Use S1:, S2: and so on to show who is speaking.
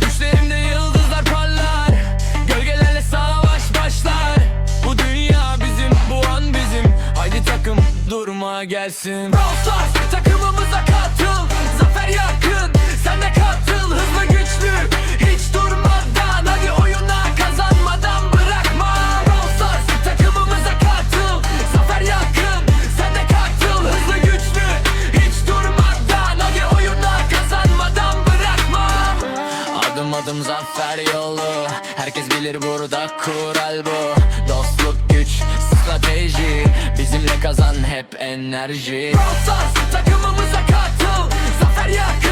S1: Düşlerimde yıldızlar parlar Gölgelerle savaş başlar. Bu dünya bizim, bu an bizim. Haydi takım durma gelsin. Brawl Stars takımımıza katıl Zafer yak Adım zafer yolu. Herkes bilir burada kural bu. Dostluk güç strateji. Bizimle kazan hep enerji. Stars takımımıza katıl. Zafer yakın